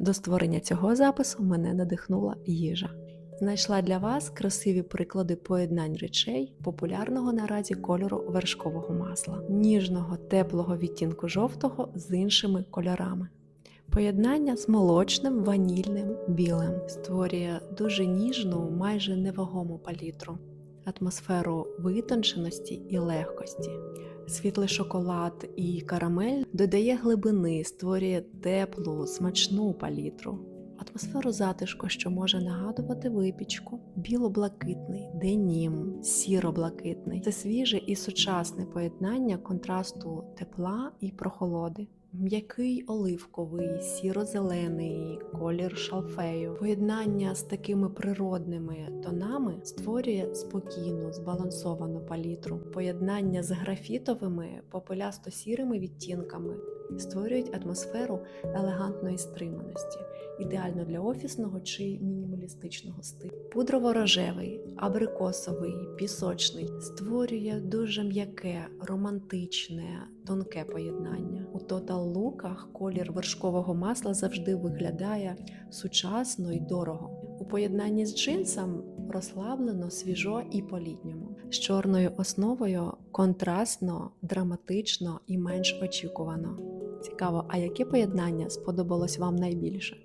До створення цього запису мене надихнула їжа. Знайшла для вас красиві приклади поєднань речей популярного наразі кольору вершкового масла, ніжного теплого відтінку жовтого з іншими кольорами. Поєднання з молочним, ванільним, білим створює дуже ніжну, майже невагому палітру, атмосферу витонченості і легкості. Світлий шоколад і карамель додає глибини, створює теплу, смачну палітру. Атмосферу затишку, що може нагадувати випічку, біло-блакитний, денім, сіро-блакитний. Це свіже і сучасне поєднання контрасту тепла і прохолоди. М'який оливковий, сіро-зелений, колір шалфею. Поєднання з такими природними тонами створює спокійну, збалансовану палітру. Поєднання з графітовими, попелясто-сірими відтінками створюють атмосферу елегантної стриманості, ідеально для офісного чи мінімалістичного стилю. Пудрово-рожевий, абрикосовий, пісочний створює дуже м'яке, романтичне, тонке поєднання. У тотал-луках колір вершкового масла завжди виглядає сучасно і дорого. У поєднанні з джинсом розслаблено, свіжо і по-літньому. З чорною основою контрастно, драматично і менш очікувано. Цікаво, а яке поєднання сподобалось вам найбільше?